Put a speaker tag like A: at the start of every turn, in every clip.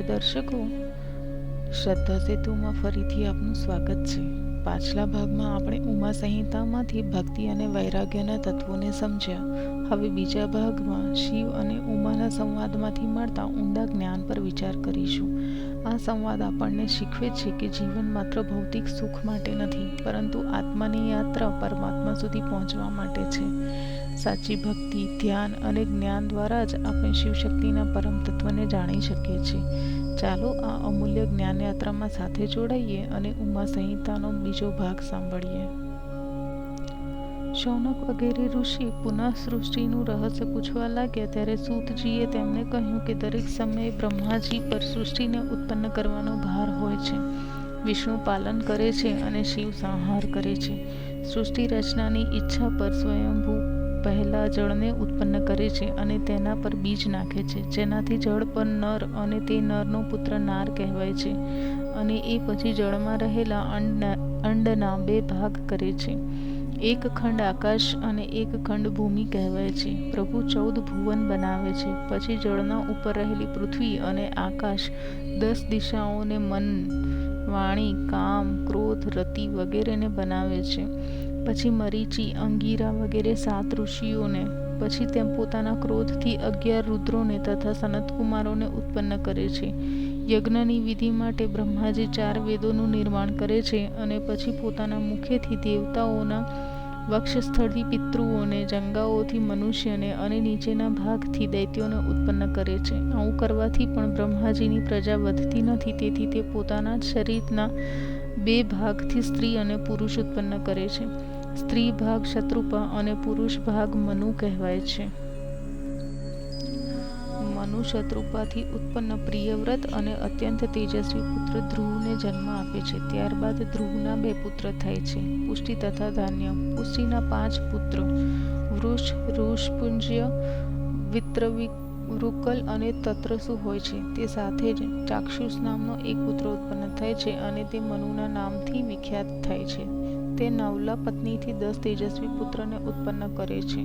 A: પ્રિય દર્શકો, શ્રદ્ધા સેતુમાં ફરીથી આપનું સ્વાગત છે. પાછલા ભાગમાં આપણે ઉમા સંહિતામાંથી ભક્તિ અને વૈરાગ્યના તત્વોને સમજ્યા. હવે બીજા ભાગમાં શિવ અને ઉમાના સંવાદમાંથી મળતા ઊંડા જ્ઞાન પર વિચાર કરીશું. આ સંવાદ આપણને શીખવે છે કે જીવન માત્ર ભૌતિક સુખ માટે નથી, પરંતુ આત્માની યાત્રા પરમાત્મા સુધી પહોંચવા માટે છે. સાચી ભક્તિ, ધ્યાન અને જ્ઞાન દ્વારા જ આપણે શિવશક્તિના પરમ તત્વને જાણી શકીએ છીએ. ચાલો આ અમૂલ્ય જ્ઞાનયાત્રામાં સાથે જોડાઈએ અને ઉમા સંહિતાનો બીજો ભાગ સાંભળીએ. શૌનક વગેરે ઋષિ પુનઃ સૃષ્ટિનું રહસ્ય પૂછવા લાગ્યા ત્યારે સૂતજીએ તેમને કહ્યું કે દરેક સમયે બ્રહ્માજી પર સૃષ્ટિને ઉત્પન્ન કરવાનો ભાર હોય છે. વિષ્ણુ પાલન કરે છે અને શિવ સંહાર કરે છે. સૃષ્ટિ રચનાની ઈચ્છા પર સ્વયંભૂ પહેલાં જળને ઉત્પન્ન કરે છે અને તેના પર બીજ નાખે છે, જેનાથી જળ પર નર અને તે નરનો પુત્ર નાર કહેવાય છે અને એ પછી જળમાં રહેલા અંડના અંડના બે ભાગ કરે છે. એક ખંડ આકાશ અને એક ખંડ ભૂમિ કહેવાય છે. પ્રભુ ચૌદ ભુવન બનાવે છે. પછી જળના ઉપર રહેલી પૃથ્વી અને આકાશ, દસ દિશાઓને મન, વાણી, કામ, ક્રોધ, રતિ વગેરેને બનાવે છે. પછી મરીચી, અંગીરા વગેરે સાત ઋષિઓને, પછી તેમ પોતાના ક્રોધથી અગિયાર રુદ્રોને તથા સનતકુમારોને ઉત્પન્ન કરે છે. યજ્ઞની વિધિ માટે બ્રહ્માજી ચાર વેદોનું નિર્માણ કરે છે અને પછી પોતાના મુખેથી દેવતાઓના વક્ષસ્થળથી પિતૃઓને, જંગાઓથી મનુષ્યને અને નીચેના ભાગથી દૈત્યોને ઉત્પન્ન કરે છે. આવું કરવાથી પણ બ્રહ્માજીની પ્રજા વધતી નથી, તેથી તે પોતાના શરીરના બે ભાગથી સ્ત્રી અને પુરુષ ઉત્પન્ન કરે છે. સ્ત્રી ભાગ શત્રુપા અને પુરુષ ભાગ મનુ કહેવાય છે. મનુ શત્રુપાથી ઉત્પન્ન પ્રિયવ્રત અને અત્યંત તેજસ્વી પુત્ર ધ્રુવને જન્મ આપે છે. ત્યારબાદ ધ્રુવના બે પુત્ર થાય છે. પુષ્ટિ તથા ધાન્ય. પુષ્ટિના પાંચ પુત્ર. વૃષ, ઋષપુંજ્ય વિત્રવિક વૃકલ અને તત્રસુ હોય છે. તે સાથે જ ચાક્ષુષ નામનો એક પુત્ર ઉત્પન્ન થાય છે અને તે મનુના નામથી વિખ્યાત થાય છે. તે નવલા પત્નીથી દસ તેજસ્વી પુત્રને ઉત્પન્ન કરે છે.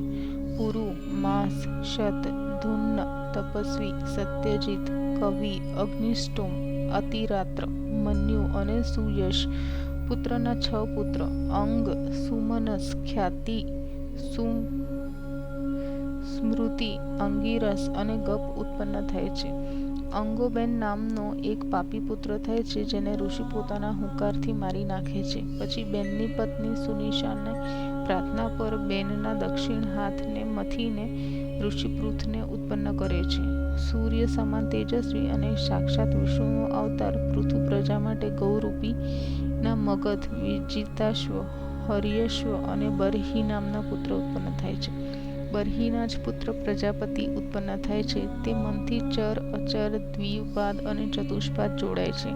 A: પુરુ, માસ, શત ધુન્ન તપસ્વી સત્યજીત કવિ અગ્નિષ્ટોમ અતિરાત્ર, મન્યુ અને સુયશ પુત્રના છ પુત્ર, અંગ, સુમનસ, ખ્યાતિ, સુમ, સ્મૃતિ, અંગીરસ અને ગપ ઉત્પન્ન થાય છે. અંગોબેન નામનો એક પાપી પુત્ર થાય છે, જેને ઋષિ પોતાના હુંકારથી મારી નાખે છે. પછી બેનની પત્ની સુનિશાને પ્રાર્થના પર બેનના દક્ષિણ હાથને મથીને ઋષિપૃથને ઉત્પન્ન કરે છે. સૂર્ય સમાન તેજસ્વી અને સાક્ષાત વિષ્ણુનો અવતાર પૃથુ પ્રજા માટે ગૌરૂપી ના મગધ વિજિતાશ્વ હરિયશ્વ અને બરહી નામના પુત્ર ઉત્પન્ન થાય છે. બરહીના જ પુત્ર પ્રજાપતિ ઉત્પન્ન થાય છે. તે મનથી ચર, અચર દ્વિપાદ અને ચતુષ્પાદ જોડાય છે.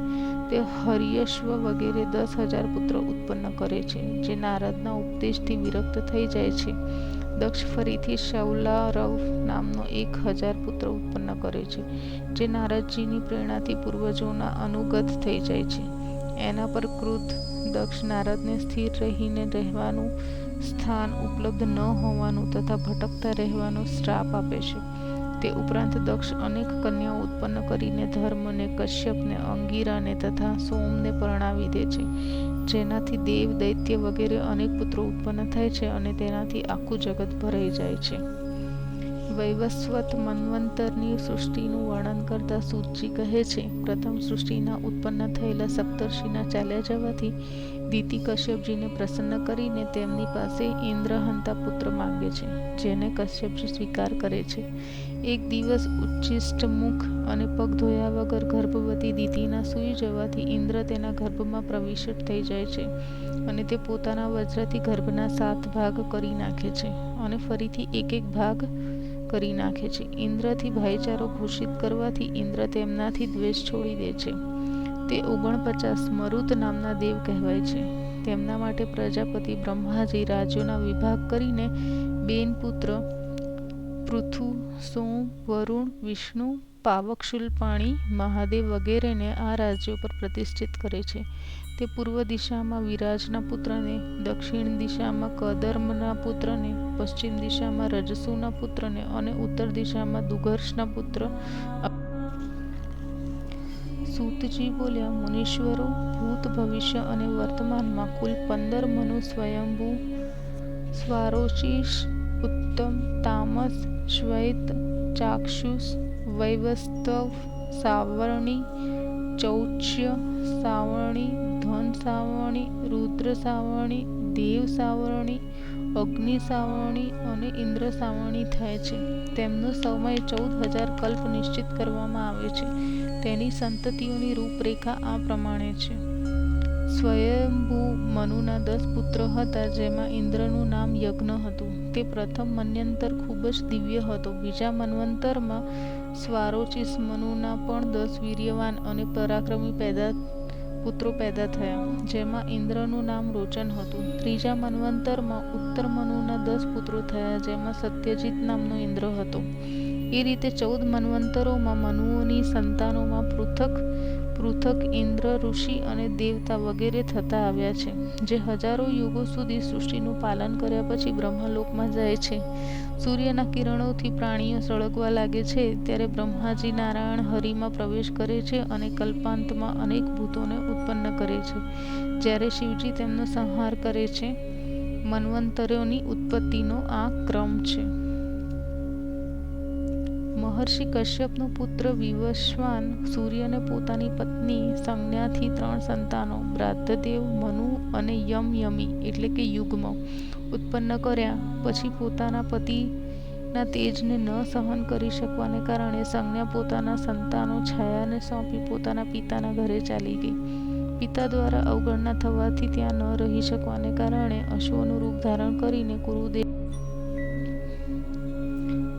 A: તે હરિયશ્વ વગેરે દસ હજાર પુત્ર ઉત્પન્ન કરે છે, જે નારદના ઉપદેશથી વિરક્ત થઈ જાય છે. દક્ષ ફરીથી શૌલારવ નામનો એક હજાર પુત્ર ઉત્પન્ન કરે છે, જે નારદજીની પ્રેરણાથી પૂર્વજોના અનુગત થઈ જાય છે. એના પર કૃત દક્ષ નારદને સ્થિર રહીને રહેવાનું સ્થાન ઉપલબ્ધ ન હોવાનું તથા ભટકતા રહેવાનો શ્રાપ આપે છે. તે ઉપરાંત દક્ષ અનેક કન્યાઓ ઉત્પન્ન કરીને ધર્મને, કશ્યપને, અંગીરાને તથા સોમને પરણાવી દે છે. જેનાથી દેવ, દૈત્ય વગેરે અનેક પુત્રો ઉત્પન્ન થાય છે અને તેનાથી આખું જગત ભરાઈ જાય છે. વૈવસ્વત મન્વંતરની સૃષ્ટિનું વર્ણન કરતા સૂતજી કહે છે, પ્રથમ સૃષ્ટિના ઉત્પન્ન થયેલા સપ્તર્ષિના ચાલ્યા જવાથી દીતિ કશ્યપજીને પ્રસન્ન કરીને તેમની પાસે ઇન્દ્રહંતા પુત્ર માંગે છે, જેને કશ્યપજી સ્વીકાર કરે છે. એક દિવસ ઉચ્ચિષ્ટ મુખ અને પગ ધોયા વગર ગર્ભવતી દીતિના સૂઈ જવાથી ઇન્દ્ર તેના ગર્ભમાં પ્રવિષ્ટ થઈ જાય છે અને તે પોતાના વજ્રથી ગર્ભના સાત ભાગ કરી નાખે છે અને ફરીથી એક એક ભાગ કરી નાખે છે. ઇન્દ્રથી ભાઈચારો ઘોષિત કરવાથી ઇન્દ્ર તેમનાથી દ્વેષ છોડી દે છે. તે ઓગણપચાસ મરુત નામના દેવ કહેવાય છે. તેમના માટે પ્રજાપતિ બ્રહ્માજી રાજ્યોના વિભાગ કરીને બેન પુત્ર પૃથુ સોમ વરુણ, વિષ્ણુ પાવકશુલપાણી મહાદેવ વગેરેને આ રાજ્યો પર પ્રતિષ્ઠિત કરે છે. તે પૂર્વ દિશામાં વિરાજના પુત્રને, દક્ષિણ દિશામાં કદર્મના પુત્રને, પશ્ચિમ દિશામાં રજસુના પુત્રને અને ઉત્તર દિશામાં દુઘર્ષના પુત્ર સૂતજી બોલ્યા, મુનીશ્વરો, ભૂત ભવિષ્ય અને વર્તમાનમાં કુલ પંદર મનુ સ્વયંભૂ સ્વારોચિષ, ઉત્તમ તામસ, શ્વૈત ચાક્ષુષ વૈવસ્તવ, સાવરણી, ચૌચ્ય સાવરણી, ધન સાવરણી, રુદ્ર સાવરણી, દેવ સાવરણી, અગ્નિ સાવરણી અને ઇન્દ્ર સાવરણી થાય છે. તેમનો સમય ચૌદ હજાર કલ્પ નિશ્ચિત કરવામાં આવે છે. તેની સંતતિઓની રૂપરેખા આ પ્રમાણે છે. સ્વયંભૂ મનુના દસ પુત્ર હતા, જેમાં ઇન્દ્રનું નામ યજ્ઞ હતું. તે પ્રથમ મન્યંતર ખૂબ જ દિવ્ય હતો. બીજા મન્વંતરમાં સ્વારોચિસ મનુના પણ દસ વીર્યવાન અને પરાક્રમી પેદા પુત્રો પેદા થયા, જેમાં ઇન્દ્રનું નામ રોચન હતું. ત્રીજા મન્વંતરમાં ઉત્તર મનુના દસ પુત્રો થયા, જેમાં સત્યજીત નામનો ઇન્દ્ર હતો. એ રીતે ચૌદ મન્વંતરોમાં મનુઓની સંતાનોમાં પૃથક પૃથક ઇન્દ્ર, ઋષિ અને દેવતા વગેરે થતા આવ્યા છે, જે હજારો યુગો સુધી સૃષ્ટિનું પાલન કર્યા પછી બ્રહ્મલોકમાં જાય છે. સૂર્યના કિરણોથી પ્રાણીઓ સળગવા લાગે છે, ત્યારે બ્રહ્માજી નારાયણ હરિમાં પ્રવેશ કરે છે અને કલ્પાંતમાં અનેક ભૂતોને ઉત્પન્ન કરે છે. જ્યારે શિવજી તેમનો સંહાર કરે છે, મન્વંતરોની ઉત્પત્તિનો આ ક્રમ છે. મહર્ષિ કશ્યપનો પુત્ર વિવસ્વાન સૂર્યને પોતાની પત્ની સંજ્ઞાથી ત્રણ સંતાનો બ્રાધદેવ મનુ અને યમ યમી એટલે કે યુગ્મ, ઉત્પન્ન કર્યા. પછી પોતાના પતિના તેજને ન સહન કરી શકવાને કારણે સંજ્ઞા પોતાના સંતાનો છાયાને સોંપી પોતાના પિતાના ઘરે ચાલી ગઈ. પિતા દ્વારા અવગણના થવાથી ત્યાં ન રહી શકવાને કારણે અશ્વનું રૂપ ધારણ કરીને ગુરુદેવ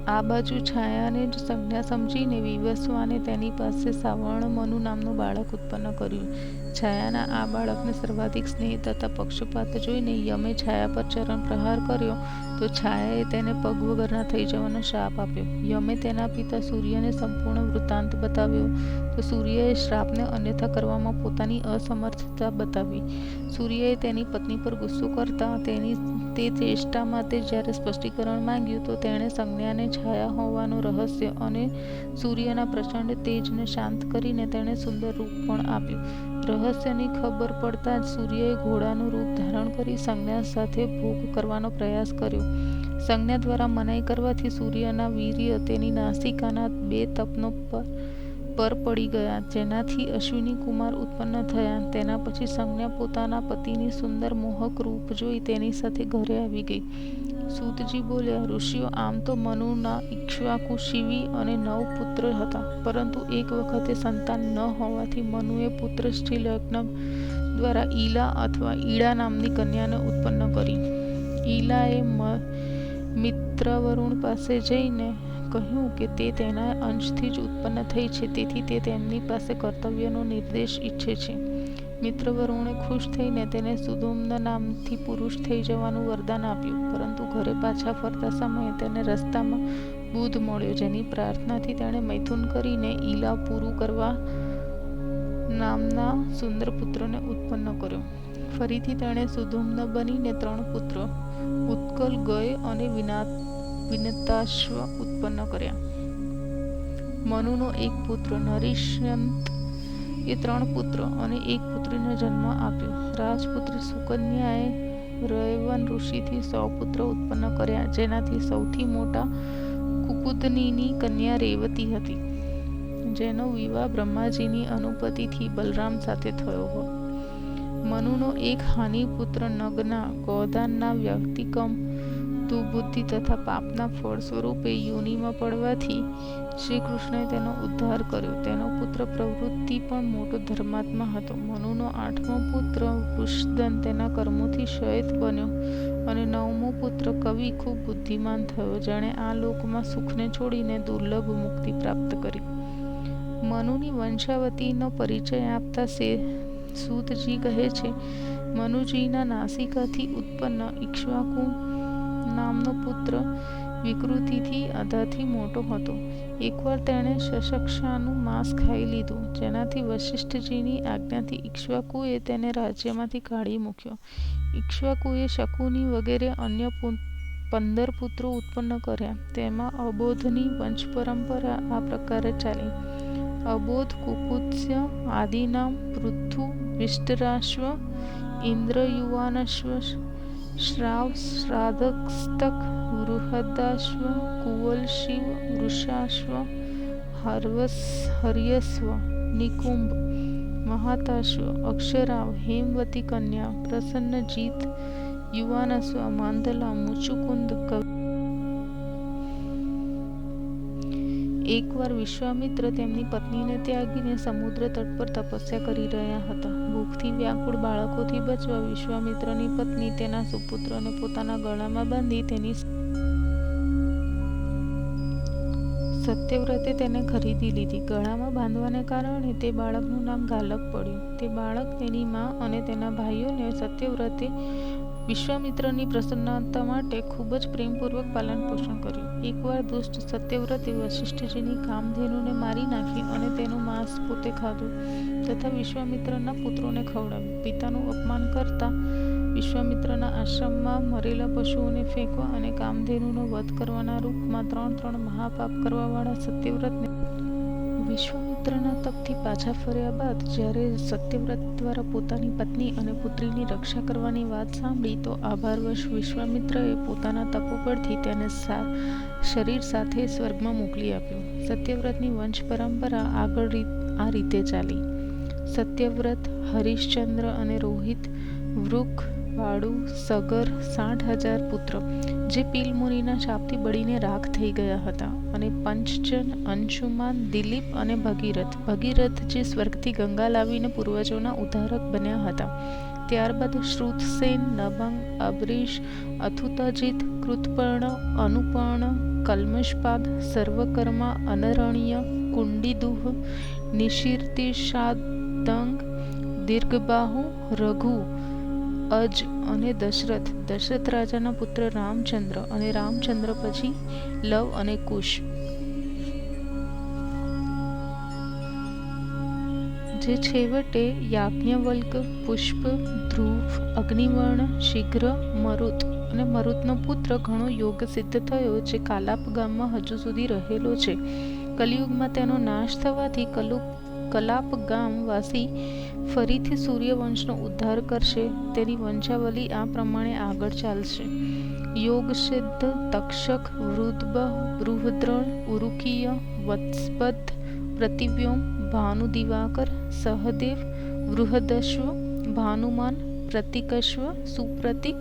A: આ બાજુ છાયાને જ સંજ્ઞા સમજીને વિવસ્વાને તેની પાસે સાવર્ણ મનુ નામનું બાળક ઉત્પન્ન કર્યું. છાયાના આ બાળકને સર્વાધિક સ્નેહ તથા પક્ષપાત જોઈને યમે છાયા પર ચરણ પ્રહાર કર્યો. તો છાયાએ તેને પગ વગરના થઈ જવાનો શ્રાપ આપ્યો. યમે તેના પિતા સૂર્યને સંપૂર્ણ વૃત્તાંત બતાવ્યો. તો સૂર્યએ શ્રાપને અન્યથા કરવામાં પોતાની અસમર્થતા બતાવી. સૂર્યએ તેની પત્ની પર ગુસ્સો કરતા તેની તે ચેષ્ટા માટે જ્યારે સ્પષ્ટીકરણ માંગ્યું તો તેણે સંજ્ઞાને છાયા હોવાનું રહસ્ય અને સૂર્યના પ્રચંડ તેજને શાંત કરીને તેણે સુંદર રૂપ પણ આપ્યું. રહસ્યની ખબર પડતા જ સૂર્યએ ઘોડાનું રૂપ ધારણ કરી સંજ્ઞા સાથે ભોગ કરવાનો પ્રયાસ કર્યો. સંજ્ઞા દ્વારા મનાઈ કરવાથી સૂર્યના વીર્ય તેની નાસિકાના બે તપનો પર પર પડી ગયા. જેનાથી અશ્વિની કુમાર ઉત્પન્ન થયા. તેના પછી સંજ્ઞા પોતાના પતિની સુંદર મોહક રૂપ જોઈ તેની સાથે ઘરે આવી ગઈ. સૂતજી બોલ્યા, ઋષિઓ, આમ તો મનુના ઇક્ષ્વાકુ શિવી અને નવ પુત્ર હતા. પરંતુ એક વખતે સંતાન ન હોવાથી મનુએ પુત્ર સ્ત્રી લગ્ન દ્વારા ઈલા અથવા ઈડા નામની કન્યાને ઉત્પન્ન કરી. ઈલાએ મિત્રવરુણ પાસે જઈને કહ્યું કે તે તેના અંશથી જ ઉત્પન્ન થઈ છે, તેથી તે તેમની પાસે કર્તવ્યનો નિર્દેશ ઈચ્છે છે. મિત્ર વરુણે ખુશ થઈને તેને સુદુમ્ન નામથી પુરુષ થઈ જવાનું વરદાન આપ્યું, પરંતુ ઘરે પાછા ફરતા સમયે તેને રસ્તામાં બુધ મળ્યો, જેની પ્રાર્થનાથી તેણે મૈથુન કરીને ઈલા પૂરું કરવા નામના સુંદર પુત્રને ઉત્પન્ન કર્યો. ફરીથી તેણે સુધુમ્ન બનીને ત્રણ પુત્ર, ઉત્કલ, ગય અને વિના વિનતાશ્વ ઉત્પન્ન કર્યા. મનુનો એક પુત્ર નરિષ્યંત એ ત્રણ પુત્ર અને એક પુત્રીને જન્મ આપ્યો. રાજપુત્રી સુકન્યાએ રયવન ઋષિથી સૌ પુત્ર ઉત્પન્ન કર્યા, જેનાથી સૌથી મોટા કુકુદનીની કન્યા રેવતી હતી, જેનો વિવાહ બ્રહ્માજીની અનુપતિથી બલરામ સાથે થયો હતો. મનુનો એક હાનિ પુત્ર નગના ગોદાનના વ્યક્તિકમ દુબુદ્ધિ તથા પાપના ફળ સ્વરૂપે યોનિમાં પડવાથી શ્રી કૃષ્ણએ તેનો ઉદ્ધાર કર્યો. તેનો પુત્ર પ્રવૃત્તિ પણ મોટો ધર્માત્મા હતો. મનુનો આઠમો પુત્ર વૃષદન તેના કર્મોથી શયત બન્યો અને નવમો પુત્ર કવિ ખૂબ બુદ્ધિમાન થયો, જેણે આ લોકમાં સુખને છોડીને દુર્લભ મુક્તિ પ્રાપ્ત કરી. મનુની વંશાવતીનો પરિચય આપતા સે સૂતજી કહે છે, મનુજીના નાસિકાથી ઉત્પન્ન ઇક્ષ્વાકુ નામનો પુત્ર વિકૃતિથી અધાથી મોટો હતો. એકવાર તેણે શશક્ષાનું માંસ ખાઈ લીધું. જેનાથી વશિષ્ઠજીની આજ્ઞાથી ઇક્ષ્વાકુએ તેને રાજ્યમાંથી કાઢી મૂક્યો. ઇક્ષ્વાકુએ શકુની વગેરે અન્ય પંદર પુત્રો ઉત્પન્ન કર્યા. તેમાં અબોધની વંશ પરંપરા આ પ્રકારે ચાલી. અબોધ, કુકુત્સ્ય આદિનામ પૃથુ વિષ્ટરાશ્વ ઇન્દ્રયુવાનશ્વ શ્રાવ શ્રાદ્ધસ્તક બૃહદાશ્વ, કુવલશિવ, વૃષાશ્વ, હર્વસ, હર્યસ્વ, નિકુંભ, મહાતાશ્વ, અક્ષરાવ, હેમવતી કન્યા પ્રસન્નજીત યુવાનસ્વ માંદલા, મુચુકુંદ કવિ એકવાર વિશ્વામિત્ર તેમની પત્નીને ત્યાગીને સમુદ્ર તટ પર તપસ્યા કરી રહ્યા હતા. ભૂખથી વ્યાકુળ બાળકોથી બચવા, વિશ્વામિત્રની પત્ની, તેના સુપુત્રને પોતાના ગળામાં બાંધી તેની સત્યવ્રતે તેને ખરીદી લીધી. ગળામાં બાંધવાને કારણે તે બાળકનું નામ ગાલક પડ્યું. તે બાળક તેની મા અને તેના ભાઈઓને સત્યવ્રતે વિશ્વામિત્રની પ્રસન્નતા માટે ખૂબ જ પ્રેમપૂર્વક પાલન પોષણ કર્યું. એકવાર દુષ્ટ સત્યવ્રતે વશિષ્ઠજીની કામધેનુને મારી નાખી અને તેનું માંસ પોતે ખાધું તથા વિશ્વામિત્રના પુત્રોને ખવડાવ્યું. પિતાનું અપમાન કરતા વિશ્વામિત્રના આશ્રમમાં મરેલા પશુઓને ફેંકવા અને કામધેનુનો વધ કરવાના રૂપમાં ત્રણ ત્રણ મહાપાપ કરવાવાળા સત્યવ્રતને વિશ્વામિત્રના તપથી પાછા ફર્યા બાદ જ્યારે સત્યવ્રત દ્વારા પોતાની પત્ની અને પુત્રીની રક્ષા કરવાની વાત સાંભળી તો આભારવશ વિશ્વામિત્રએ પોતાના તપો પરથી તેને શરીર સાથે સ્વર્ગમાં મોકલી આપ્યું. સત્યવ્રતની વંશ પરંપરા આગળ આ રીતે ચાલી. સત્યવ્રત, હરિશ્ચંદ્ર અને રોહિત વૃક વાળુ સગર સાઠ હજાર પુત્ર, જે પિલમુનિના શાપથી બળીને રાખ થઈ ગયા હતા અને પંચજન, અંશુમાન, દિલીપ અને ભગીરથ. ભગીરથ જે સ્વર્ગથી ગંગા લાવીને પૂર્વજોના ઉદ્ધારક બન્યા હતા. ત્યારબાદ શ્રુતસેન, નભંગ, અબરીશ, અથુતાજીત, કૃતપર્ણ, અનુપર્ણ, કલ્મષપાદ, સર્વકર્મા, અનરણ્ય, કુંડીદુહ નિશીર્તિશાદંગ દીર્ઘબાહુ, રઘુ અજ અને દશરથ. દશરથ રાજાના પુત્ર રામચંદ્ર અને રામચંદ્ર પછી લવ અને કુશ. જે છેવટે યાજ્ઞવલ્ક, પુષ્પ, ધ્રુવ, અગ્નિવર્ણ, શીઘ્ર, મરુત અને મરુતનો પુત્ર ઘણો યોગ સિદ્ધ થયો જે કાલાપ ગામમાં હજુ સુધી રહેલો છે. કલિયુગમાં તેનો નાશ થવાથી કલુ કલાપ ગામ વાસી ફરીથી સૂર્યવંશનો ઉદ્ધાર કરશે તેની વંશાવલી આ પ્રમાણે આગળ ચાલશે યોગસિદ્ધ તક્ષક વૃદ્ધ બૃહદ્રણ ઉરુકીય વત્સપદ પ્રતિવ્યોમ ભાનુ દિવાકર સહદેવ બૃહદશ્વ ભાનુમાન પ્રતિકશ્વ સુપ્રતિક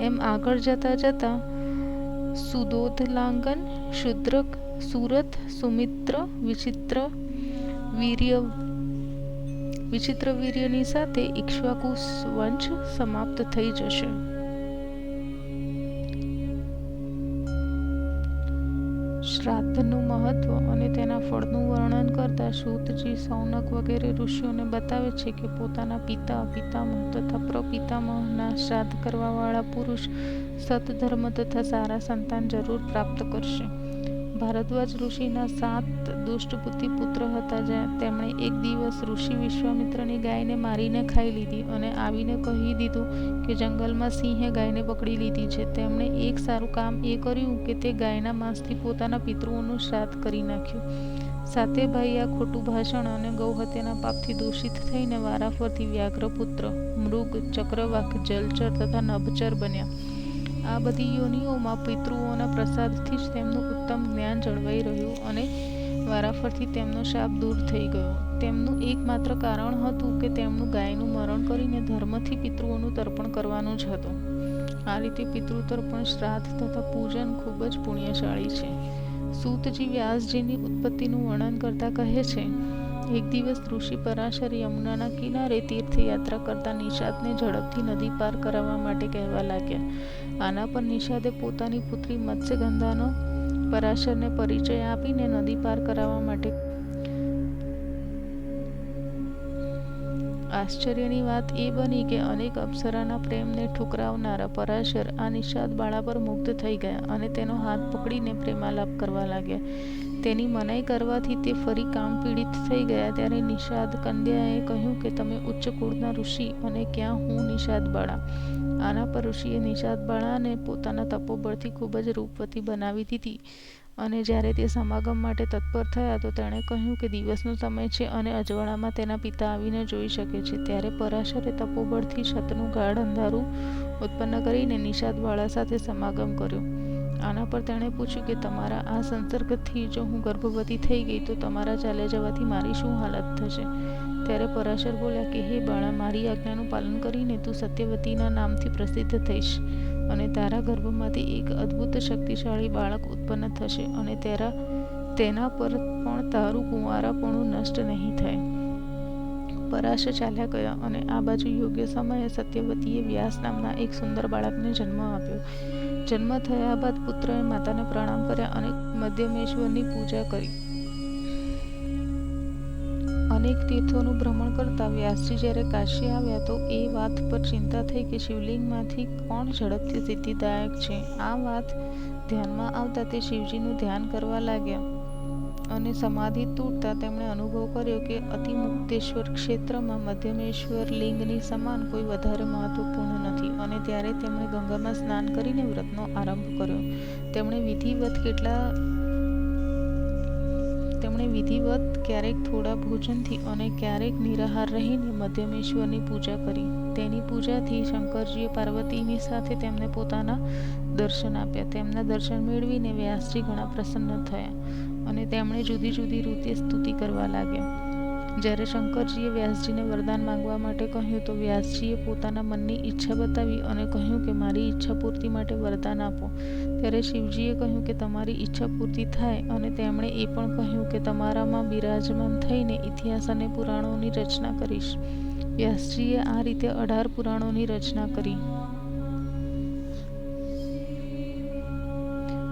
A: એમ આગળ જતા જતા સુદોધલાંગન શુદ્રક સુરત સુમિત્ર વિચિત્ર વીર્ય વિચિત્ર વીર્યની સાથે ઇક્ષ્વાકુ વંશ સમાપ્ત થઈ જશે. શ્રાદ્ધનું મહત્વ અને તેના ફળનું વર્ણન કરતા સૂતજી સૌનક વગેરે ઋષિઓને બતાવે છે કે પોતાના પિતા, પિતામહ તથા પ્રપિતામહના શ્રાદ્ધ કરવાવાળા પુરુષ સતધર્મ તથા સારા સંતાન જરૂર પ્રાપ્ત કરશે. ભારદ્વાજ ઋષિના સાત દુષ્ટબુદ્ધિ પુત્ર હતા જ્યાં તેમણે એક દિવસ ઋષિ વિશ્વામિત્રની ગાયને મારીને ખાઈ લીધી અને આવીને કહી દીધું કે જંગલમાં સિંહે ગાયને પકડી લીધી છે. તેમણે એક સારું કામ એ કર્યું કે તે ગાયના માંસથી પોતાના પિતૃઓનું શ્રાદ્ધ કરી નાખ્યું. સાતે ભાઈ આ ખોટું ભાષણ અને ગૌહત્યાના પાપથી દૂષિત થઈને વારાફરતી વ્યાઘ્રપુત્ર, મૃગ, ચક્રવાક, જલચર તથા નભચર બન્યા. આ બધી યોનિઓમાં પિતૃઓના પ્રસાદથી જ તેમનું ઉત્તમ જ્ઞાન જળવાઈ રહ્યું અને વારાફરતી તેમનો શાપ દૂર થઈ ગયો. તેમનું એકમાત્ર કારણ હતું કે તેમનું ગાયનું મરણ કરીને ધર્મથી પિતૃઓનું તર્પણ કરવાનું જ હતું. આ રીતે પિતૃ તર્પણ શ્રાદ્ધ તથા પૂજન ખૂબ જ પુણ્યશાળી છે. સૂતજી વ્યાસજીની ઉત્પત્તિનું વર્ણન કરતા કહે છે એક દિવસ ઋષિ પરાશર યમુનાના કિનારે તીર્થયાત્રા કરતા નિષાદને ઝડપથી નદી પાર કરાવવા માટે કહેવા લાગ્યા. આના પર નિષાદે પોતાની પુત્રી મત્સ્યગંધાનો પરાશરને પરિચય આપીને નદી પાર કરાવવા માટે આશ્ચર્યની વાત એ બની કે અનેક અપ્સરાના પ્રેમને ઠુકરાવનારા પરાશર આ નિષાદ બાળા પર મુગ્ધ થઈ ગયા અને તેનો હાથ પકડીને પ્રેમાલાપ કરવા લાગ્યા. તેની મનાઈ કરવાથી તે ફરી કામ પીડિત થઈ ગયા ત્યારે નિષાદ કંદ્યાએ કહ્યું કે, તમે ઉચ્ચ કુળના ઋષિ અને ક્યાં હું નિષાદ બાળા આના પર ઋષિએ નિષાદ બાળાને પોતાના તપોબળથી ખૂબ જ રૂપવતી બનાવી દીધી અને જ્યારે તે સમાગમ માટે તત્પર થયા તો તેણે કહ્યું કે, દિવસનો સમય છે અને અજવાળામાં તેના પિતા આવીને જોઈ શકે છે ત્યારે પરાશરે તપોબળથી છતનું ગાઢ અંધારું ઉત્પન્ન કરીને નિષાદવાળા સાથે સમાગમ કર્યો. આના પર તેણે પૂછ્યું કે તમારા આ સંસર્ગથી જો હું ગર્ભવતી થઈ ગઈ તો તમારા ચાલ્યા જવાથી મારી શું હાલત થશે? ત્યારે પરાશર બોલ્યા કે, હે બાળા, મારી આજ્ઞાનું પાલન કરીને તું સત્યવતીના નામથી પ્રસિદ્ધ થઈશ અને તારા ગર્ભમાંથી એક અદ્ભુત શક્તિશાળી બાળક ઉત્પન્ન થશે અને તેરા, તેના પર પણ તારું કુંવારાપણું નષ્ટ નહીં થાય. પરાશર ચાલ્યા ગયા અને આ બાજુ યોગ્ય સમયે સત્યવતીએ વ્યાસ નામના એક સુંદર બાળકને જન્મ આપ્યો. જન્મ થયા બાદ પુત્રએ માતાને પ્રણામ કર્યા અને મધ્યમેશ્વરની પૂજા કરી. અનેક તીર્થોનું ભ્રમણ કરતા વ્યાસજી જ્યારે કાશી આવ્યા તો એ વાત પર ચિંતા થઈ કે શિવલિંગમાંથી કોણ ઝડપથી સિદ્ધિદાયક છે? આ વાત ધ્યાનમાં આવતા તે શિવજીનું ધ્યાન કરવા લાગ્યા. અને સમાધિ તૂટતા તેમણે અનુભવ કર્યો કે અતિમુક્તેશ્વર ક્ષેત્રમાં મધ્યમેશ્વર લિંગની સમાન કોઈ વધારે મહત્વપૂર્ણ નથી. અને ત્યારે તેમણે ગંગામાં સ્નાન કરીને વ્રતનો આરંભ કર્યો. તેમણે વિધિવત કેટલા તેમણે વિધિવત ક્યારેક થોડા ભોજનથી અને ક્યારેક નિરાહાર રહીને મધ્યમેશ્વરની પૂજા કરી. તેની પૂજાથી શંકરજીએ પાર્વતીની સાથે તેમને પોતાના દર્શન આપ્યા. તેમના દર્શન મેળવીને વ્યાસજી ઘણા પ્રસન્ન થયા. અને તેમણે જુદી જુદી રીતે સ્તુતિ કરવા લાગ્યા. જ્યારે શંકરજીએ વ્યાસજીને વરદાન માંગવા માટે કહ્યું તો વ્યાસજીએ પોતાના મનની ઈચ્છા બતાવી અને કહ્યું કે મારી ઈચ્છા પૂર્તિ માટે વરદાન આપો. ત્યારે શિવજીએ કહ્યું કે તમારી ઈચ્છા પૂર્તિ થાય અને તેમણે એ પણ કહ્યું કે તમારામાં બિરાજમાન થઈને ઇતિહાસ અને પુરાણોની રચના કરીશ. વ્યાસજીએ આ રીતે અઢાર પુરાણોની રચના કરી.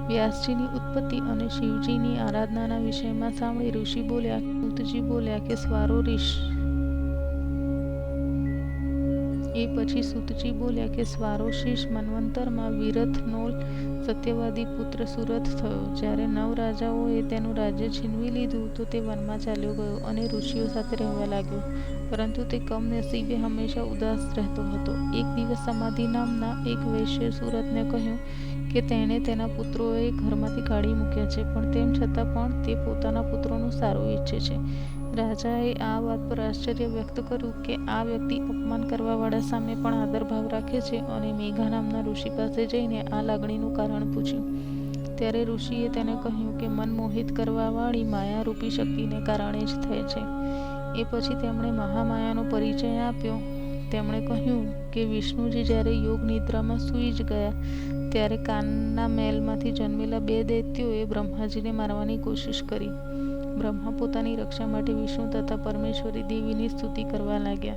A: વ્યાસજીની ઉત્પત્તિ અને શિવજીની આરાધનાના વિષયમાં સાંભળી ઋષિ બોલ્યા સુતજી બોલ્યા કે સ્વારો ઋષ એ પછી સુતજી બોલ્યા કે સ્વારોશીષ મન્વંતરમાં વિરથનો સત્યવાદી પુત્ર સુરત થયો. જ્યારે નવ રાજાઓએ તેનું રાજ્ય છીનવી લીધું, તો તે વનમાં ચાલ્યો ગયો અને ઋષિઓ સાથે રહેવા લાગ્યો. પરંતુ તે કમનસીબે હંમેશા ઉદાસ રહેતો હતો. એક દિવસ સમાધિ નામના એક વૈશ્ય સુરતને કહ્યું કે તેણે તેના પુત્રોએ ઘરમાંથી કાઢી મૂક્યા છે, પણ તેમ છતાં પણ તે પોતાના પુત્રોનું સારું ઈચ્છે છે. રાજાએ આ વાત પર આશ્ચર્ય વ્યક્ત કર્યું કે આ વ્યક્તિ અપમાન કરવાવાળા સામે પણ આદરભાવ રાખે છે અને મેઘા નામના ઋષિ પાસે જઈને આ લાગણીનું કારણ પૂછ્યું. ત્યારે ઋષિએ તેને કહ્યું કે મન મોહિત કરવાવાળી માયારૂપી શક્તિને કારણે જ થાય છે. એ પછી તેમણે મહામાયાનો પરિચય આપ્યો. તેમણે કહ્યું કે વિષ્ણુજી જ્યારે યોગ નિદ્રામાં સૂઈ જ ગયા ત્યારે કાનના મહેલમાંથી જન્મેલા બે દૈત્યોએ બ્રહ્માજીને મારવાની કોશિશ કરી. બ્રહ્મા પોતાની રક્ષા માટે વિષ્ણુ તથા પરમેશ્વરી દેવીની સ્તુતિ કરવા લાગ્યા.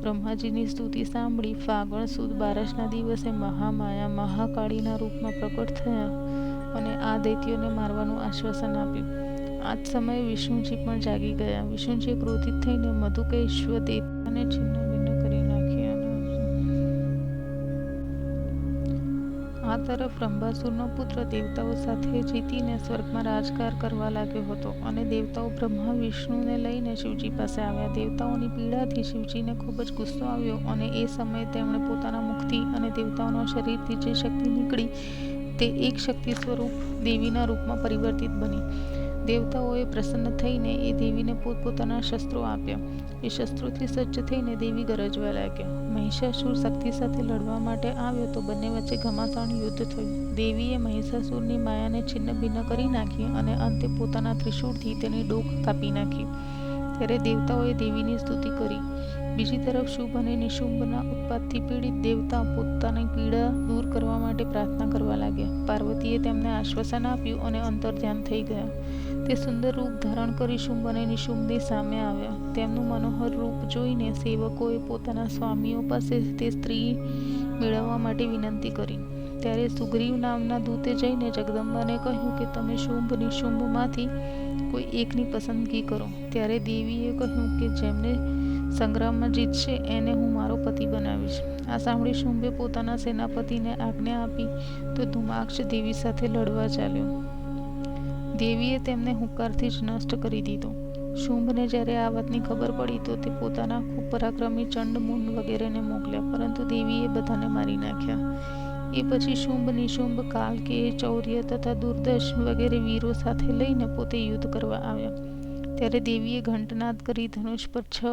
A: બ્રહ્માજીની સ્તુતિ સાંભળી ફાગણ સુદ બારસના દિવસે મહામાયા મહાકાળીના રૂપમાં પ્રકટ થયા અને આ દૈત્યોને મારવાનું આશ્વાસન આપ્યું. આ જ સમયે વિષ્ણુજી પણ જાગી ગયા. વિષ્ણુજી ક્રોધિત થઈને મધુકૈશ્વ દેવતાને છિન્ન આ તરફ બ્રહ્માસુરનો પુત્ર દેવતાઓ સાથે જીતીને સ્વર્ગમાં રાજકાર કરવા લાગ્યો હતો અને દેવતાઓ બ્રહ્મા, વિષ્ણુને લઈને શિવજી પાસે આવ્યા. દેવતાઓની પીડાથી શિવજીને ખૂબ જ ગુસ્સો આવ્યો અને એ સમયે તેમણે પોતાના મુખથી અને દેવતાઓના શરીરથી જે શક્તિ નીકળી તે એક શક્તિ સ્વરૂપ દેવીના રૂપમાં પરિવર્તિત બની. દેવતાઓએ પ્રસન્ન થઈને એ દેવીને પોતપોતાના શસ્ત્રો આપ્યા. એ શસ્ત્રોથી સજ્જ થઈને દેવી ગરજવા લાગ્યા. મહિષાસુર શક્તિ સાથે લડવા માટે આવ્યો તો બંને વચ્ચે ઘમાસાણ યુદ્ધ થયું. દેવીએ મહિષાસુરની માયાને છિન્ન ભિન્ન કરી નાખી અને અંતે પોતાના ત્રિશૂળથી તેની ડોક કાપી નાખી. ત્યારે દેવતાઓએ દેવીની સ્તુતિ કરી. બીજી તરફ શુભ અને નિશુંભના ઉત્પાદથી પીડિત દેવતા પોતાની પીડા દૂર કરવા માટે પ્રાર્થના કરવા લાગ્યા. પાર્વતીએ તેમને આશ્વાસન આપ્યું અને અંતર ધ્યાન થઈ ગયા. તે સુંદર રૂપ ધારણ કરી શુંભ અને નિશુંભની સામે આવ્યા. તેમનું મનોહર રૂપ જોઈને સેવકોએ પોતાના સ્વામીઓ પાસે તે સ્ત્રી મેળવવા માટે વિનંતી કરી. ત્યારે સુગ્રીવ નામના દૂતે જઈને જગદંબાને કહ્યું કે તમે શુંભ નિશુંભમાંથી કોઈ એકની પસંદગી કરો. ત્યારે દેવીએ કહ્યું કે જેમને સંગ્રામમાં જીતશે એને હું મારો પતિ બનાવીશ. આ સાંભળી શુંભે પોતાના સેનાપતિને આજ્ઞા આપી તો ધુમાક્ષ દેવી સાથે લડવા ચાલ્યો. દેવીએ તેમને હુંકારથી જ નષ્ટ કરી દીધો. શુંભને જ્યારે આ વાતની ખબર પડી તો તે પોતાના ખૂબ પરાક્રમી ચંડ મુંડ વગેરેને મોકલ્યા, પરંતુ દેવીએ બધાને મારી નાખ્યા. એ પછી શુંભ, નિશુંભ કાલકે ચૌર્ય તથા દુર્દશ વગેરે વીરો સાથે લઈને પોતે યુદ્ધ કરવા આવ્યા. ત્યારે દેવીએ ઘંટનાદ કરી ધનુષ પર છ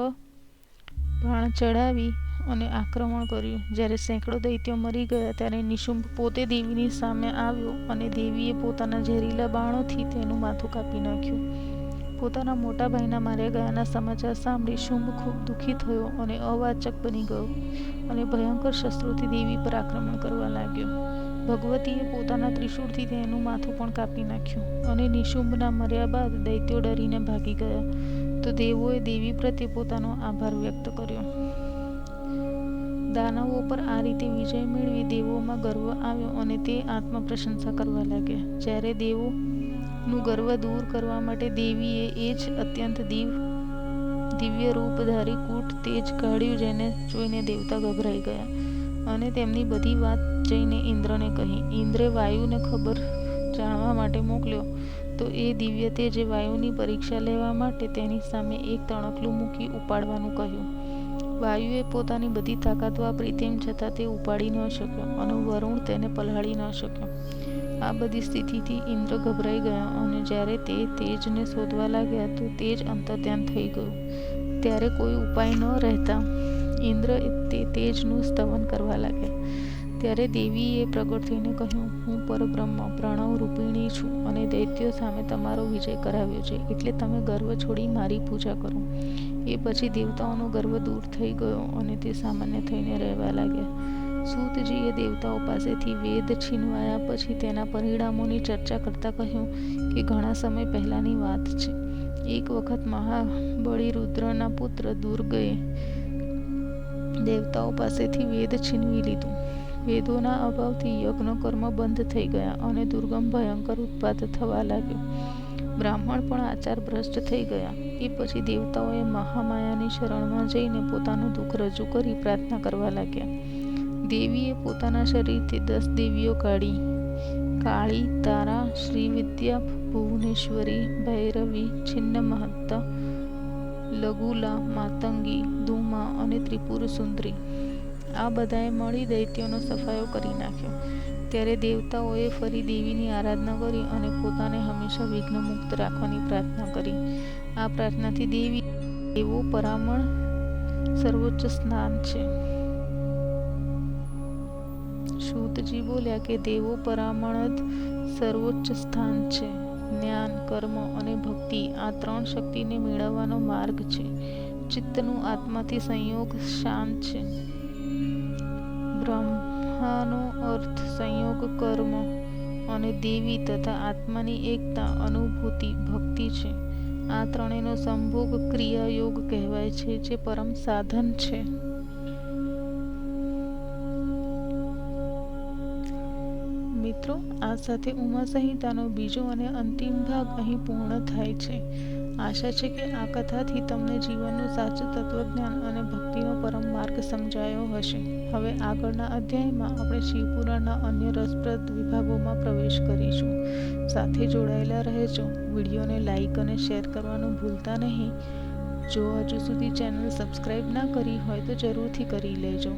A: બાણ ચડાવી અને આક્રમણ કર્યું. જ્યારે સેંકડો દૈત્યો મરી ગયા, ત્યારે નિશુંભ પોતે દેવીની સામે આવ્યો અને દેવીએ પોતાના ઝેરીલા બાણોથી તેનું માથું કાપી નાખ્યું. પોતાના મોટા ભાઈના માર્યા ગયાના સમાચાર સાંભળી શુંભ ખૂબ દુઃખી થયો અને અવાચક બની ગયો અને ભયંકર શસ્ત્રોથી દેવી પર આક્રમણ કરવા લાગ્યો. ભગવતીએ પોતાના ત્રિશૂળથી તેનું માથું પણ કાપી નાખ્યું અને નિશુંભના મર્યા બાદ દૈત્યો ડરીને ભાગી ગયા. તો દેવોએ દેવી પ્રત્યે પોતાનો આભાર વ્યક્ત કર્યો. દાનવો પર આ રીતે વિજય મેળવી દેવોમાં ગર્વ આવ્યો અને તે આત્મપ્રશંસા કરવા લાગ્યા. જ્યારે દેવોનું ગર્વ દૂર કરવા માટે દેવીએ એ જ અત્યંત દિવ દિવ્ય રૂપધારી કૂટ તેજ કાઢ્યું જેને જોઈને દેવતા ગભરાઈ ગયા અને તેમની બધી વાત જઈને ઇન્દ્રને કહી. ઇન્દ્રે વાયુને ખબર જાણવા માટે મોકલ્યો. તો એ દિવ્ય તેજે વાયુની પરીક્ષા લેવા માટે તેની સામે એક તણકલું મૂકી ઉપાડવાનું કહ્યું. વાયુએ પોતાની બધી તાકાત વાપરી, તેમ છતાં તે ઉપાડી ન શક્યો અને વરુણ તેને પલાળી ન શક્યો. આ બધી સ્થિતિથી ઇન્દ્ર ગભરાઈ ગયા અને જ્યારે તે તેજને શોધવા લાગ્યા તો તેજ અંતર્ધ્યાન થઈ ગયું. ત્યારે કોઈ ઉપાય ન રહેતા ઇન્દ્ર તે તેજનું સ્તવન કરવા લાગ્યા. ત્યારે દેવીએ પ્રગટ થઈને કહ્યું, હું પરબ્રહ્મ, પ્રણવ રૂપિણી છું અને દૈત્યો સામે તમારો વિજય કરાવ્યો છે. એટલે તમે ગર્વ છોડી મારી પૂજા કરો. એ પછી દેવતાઓનો ગર્વ દૂર થઈ ગયો અને તે સામાન્ય થઈને રહેવા લાગ્યા. સૂતજીએ દેવતાઓ પાસેથી વેદ છીનવાયા પછી તેના પરિણામોની ચર્ચા કરતાં કહ્યું કે ઘણા સમય પહેલાંની વાત છે. એક વખત મહાબળી રુદ્રના પુત્ર દુર્ગએ દેવતાઓ પાસેથી વેદ છીનવી લીધું. વેદોના અભાવથી યજ્ઞ કર્મ બંધ થઈ ગયા અને દુર્ગમ ભયંકર ઉત્પાદ થવા લાગ્યો. બ્રાહ્મણ પણ આચાર ભ્રષ્ટ થઈ ગયા. એ પછી દેવતાઓએ મહામાયાની શરણમાં જઈને પોતાનું દુઃખ રજૂ કરી પ્રાર્થના કરવા લાગ્યા. દેવીએ પોતાના શરીરથી દસ દેવીઓ કાઢી. કાળી, તારા, શ્રીવિદ્યા, ભુવનેશ્વરી, ભૈરવી, છિન્ન મહત્તા લઘુલા, માતંગી ધુમા અને ત્રિપુર સુંદરી. આ બધાએ મળી દૈત્યોનો સફાયો કરી નાખ્યો. ત્યારે દેવતાઓએ ફરી દેવીની આરાધના કરી અને પોતાને હંમેશા વિઘ્ન મુક્ત રાખવાની પ્રાર્થના કરી. આ પ્રાર્થનાથી દેવી એવો પરામણ સર્વોચ્ચ સ્નાન છે. સૂતજી બોલ્યા કે દેવો પરામણ જ સર્વોચ્ચ સ્થાન છે. જ્ઞાન, કર્મ અને ભક્તિ આ ત્રણ શક્તિને મેળવવાનો માર્ગ છે. ચિત્તનું આત્માથી સંયોગ શાંત છે. બ્રહ્માનો અર્થ સંયોગ કર્મ અને દેવી તથા આત્માની એકતા, અનુભૂતિ, ભક્તિ છે. આ ત્રણેયનો સંભોગ ક્રિયાયોગ કહેવાય છે, જે પરમ સાધન છે. મિત્રો, આ સાથે ઉમા સંહિતાનો બીજો અને અંતિમ ભાગ અહીં પૂર્ણ થાય છે. આશા છે કે આ કથાથી તમને જીવનનું સાચું તત્વજ્ઞાન અને ભક્તિનો પરમ માર્ગ સમજાયો હશે. હવે આગળના અધ્યાયમાં આપણે શિવપુરાણના અન્ય રસપ્રદ વિભાગોમાં પ્રવેશ કરીશું. સાથે જોડાયેલા રહેજો. વિડીયોને લાઇક અને શેર કરવાનું ભૂલતા નહીં. જો હજુ સુધી ચેનલ સબસ્ક્રાઈબ ના કરી હોય તો જરૂરથી કરી લેજો.